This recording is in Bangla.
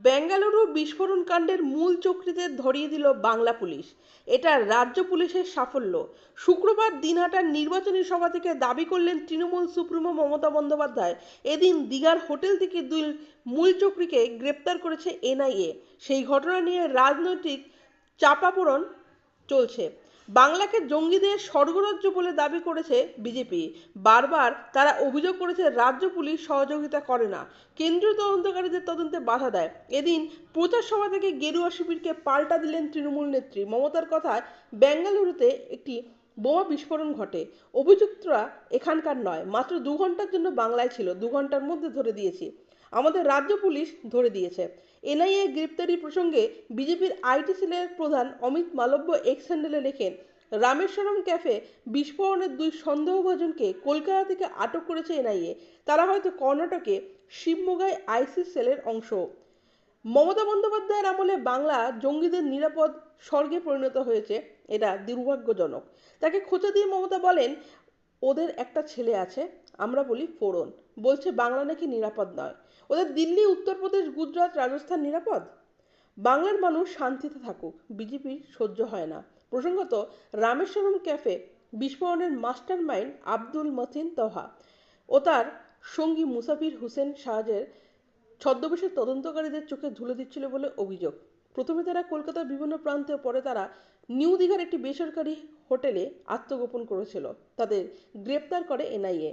বেঙ্গালুরু বিস্ফোরণ কাণ্ডের মূল চক্রীদের ধরিয়ে দিল বাংলা পুলিশ। এটা রাজ্য পুলিশের সাফল্য। শুক্রবার দিনহাটার নির্বাচনী সভা থেকে দাবি করলেন তৃণমূল সুপ্রিমো মমতা বন্দ্যোপাধ্যায়। এদিন দীঘার হোটেল থেকে দুই মূল চক্রীকে গ্রেপ্তার করেছে এনআইএ। সেই ঘটনা নিয়ে রাজনৈতিক চাপাপোড়ন চলছে। বাংলাকে জঙ্গিদের স্বর্গরাজ্য বলে দাবি করেছে বিজেপি। বারবার তারা অভিযোগ করেছে রাজ্য পুলিশ সহযোগিতা করে না। কেন্দ্রীয় তদন্তকারীদের তদন্তে বাধা দেয়। এদিন প্রচার সভা থেকে গেরুয়া শিবিরকে পাল্টা দিলেন তৃণমূল নেত্রী। মমতার কথায় বেঙ্গালুরুতে একটি বোমা বিস্ফোরণ ঘটে। অভিযুক্তরা এখানকার নয়, মাত্র দু ঘণ্টার জন্য বাংলায় ছিল, দু ঘণ্টার মধ্যে ধরে দিয়েছি। আমাদের রাজ্য পুলিশ ধরে দিয়েছে। এনআইএ গ্রেপ্তারি প্রসঙ্গে বিজেপির আইটি সেলের প্রধান অমিত মালব্য এক্স হ্যান্ডেলে লেখেন, রামেশ্বরম ক্যাফে বিস্ফোরণের দুই সন্দেহভাজনকে কলকাতা থেকে আটক করেছে এনআইএ। তারা হয়তো কর্ণাটকে শিবমোগায় আইসি সেলের অংশ। মমতা বন্দ্যোপাধ্যায়ের আমলে বাংলা জঙ্গিদের নিরাপদ স্বর্গে পরিণত হয়েছে, এটা দুর্ভাগ্যজনক। তাকে খোঁচা দিয়ে মমতা বলেন, ওদের একটা ছেলে আছে, আমরা বলি ফোড়ন। বলছে, বাংলা নাকি নিরাপদ নয়। ওদের দিল্লি, উত্তরপ্রদেশ, গুজরাট, রাজস্থান নিরাপদ? বাংলার মানুষ শান্তিতে থাকুক বিজেপির সহ্য হয় না। প্রসঙ্গত, রামেশ্বরম ক্যাফে বিস্ফোরণের মাস্টার মাইন্ড আব্দুল মতিন তহা ও তার সঙ্গী মুসাফির হোসেন শাহজের ছদ্মবেশের তদন্তকারীদের চোখে ধুলে দিচ্ছিল বলে অভিযোগ। প্রথমে তারা কলকাতার বিভিন্ন প্রান্তে, পরে তারা নিউ দীঘার একটি বেসরকারি হোটেলে আত্মগোপন করেছিল। তাদের গ্রেপ্তার করে এনআইএ।